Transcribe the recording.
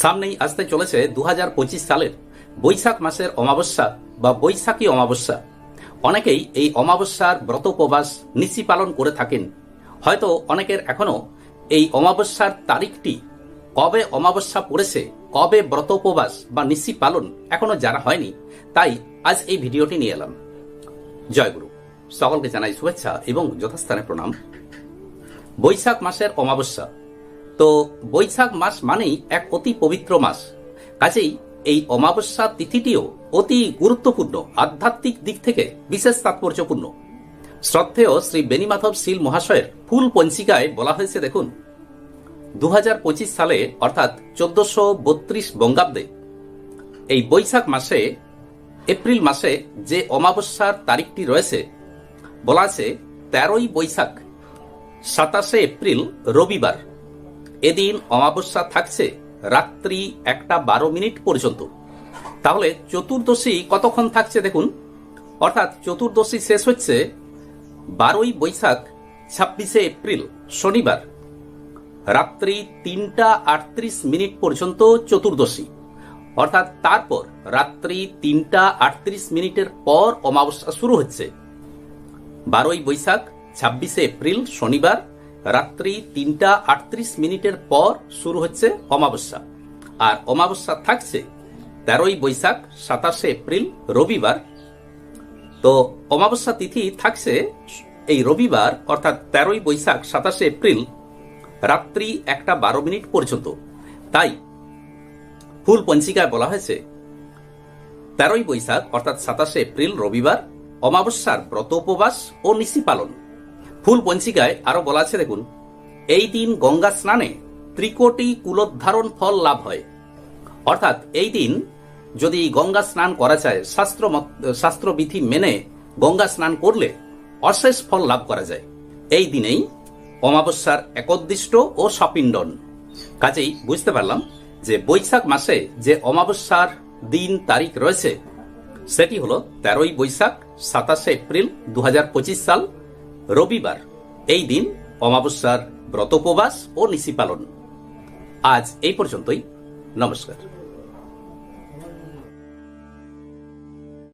সামনেই আসতে চলেছে দু হাজার পঁচিশ সালের বৈশাখ মাসের অমাবস্যা বা বৈশাখী অমাবস্যা। অনেকেই এই অমাবস্যার ব্রত উপবাস নিশি পালন করে থাকেন। হয়তো অনেকের এখনও এই অমাবস্যার তারিখটি কবে অমাবস্যা পড়েছে, কবে ব্রত উপবাস বা নিশি পালন এখনও জানা হয়নি, তাই আজ এই ভিডিওটি নিয়ে এলাম। জয়গুরু, সকলকে জানাই শুভেচ্ছা এবং যথাস্থানে প্রণাম। বৈশাখ মাসের অমাবস্যা তো বৈশাখ মাস মানেই এক অতি পবিত্র মাস। কাজেই এই অমাবস্যা তিথিটিও অতি গুরুত্বপূর্ণ, আধ্যাত্মিক দিক থেকে বিশেষ তাৎপর্যপূর্ণ। শ্রদ্ধেয় শ্রী বেনিমাধব শীল মহাশয়ের ফুল পঞ্চিকায় বলা হয়েছে, দেখুন। দু হাজার পঁচিশ সালে, অর্থাৎ চোদ্দশো বত্রিশ বঙ্গাব্দে, এই বৈশাখ মাসে, এপ্রিল মাসে যে অমাবস্যার তারিখটি রয়েছে, বলা আছে তেরোই বৈশাখ, সাতাশে এপ্রিল রবিবার। এদিন অমাবস্যা থাকছে রাত্রি একটা বারো মিনিট পর্যন্ত। তাহলে চতুর্দশী কতক্ষণ থাকছে দেখুন? অর্থাৎ চতুর্দশী শেষ হচ্ছে বারোই বৈশাখ, ছাব্বিশে এপ্রিল, শনিবার। রাত্রি তিনটা আটত্রিশ মিনিট পর্যন্ত চতুর্দশী। অর্থাৎ তারপর রাত্রি তিনটা আটত্রিশ মিনিটের পর অমাবস্যা শুরু হচ্ছে। বারোই বৈশাখ, ছাব্বিশে এপ্রিল, শনিবার। রাত্রি তিনটা আটত্রিশ মিনিটের পর শুরু হচ্ছে অমাবস্যা। আর অমাবস্যা থাকছে তেরোই বৈশাখ, সাতাশে এপ্রিল, রবিবার। তো অমাবস্যা তিথি থাকছে এই রবিবার, অর্থাৎ তেরোই বৈশাখ, সাতাশে এপ্রিল, রাত্রি একটা বারো মিনিট পর্যন্ত। তাই ফুল পঞ্চিকায় বলা হয়েছে, তেরোই বৈশাখ, অর্থাৎ সাতাশে এপ্রিল, রবিবার, অমাবস্যার ব্রত উপবাস ও নিশি পালন ফুল পঞ্চিকায় আরও বলা আছে, দেখুন। এই দিন গঙ্গা স্নানে ত্রিকোটি কুলোদ্ধারণ ফল লাভ হয়। অর্থাৎ এই দিন যদি গঙ্গা স্নান করা যায়, শাস্ত্র শাস্ত্রবিধি মেনে গঙ্গা স্নান করলে অশেষ ফল লাভ করা যায়। এই দিনেই অমাবস্যার একদিষ্ট ও সপিণ্ডন। কাজেই বুঝতে পারলাম যে বৈশাখ মাসে যে অমাবস্যার দিন তারিখ রয়েছে, সেটি হলো তেরোই বৈশাখ সাতাশে এপ্রিল দু হাজার পঁচিশ সাল রবিবার এই দিন অমাবস্যার ব্রতোপবাস ও নিশি পালন আজ এই পর্যন্তই। নমস্কার।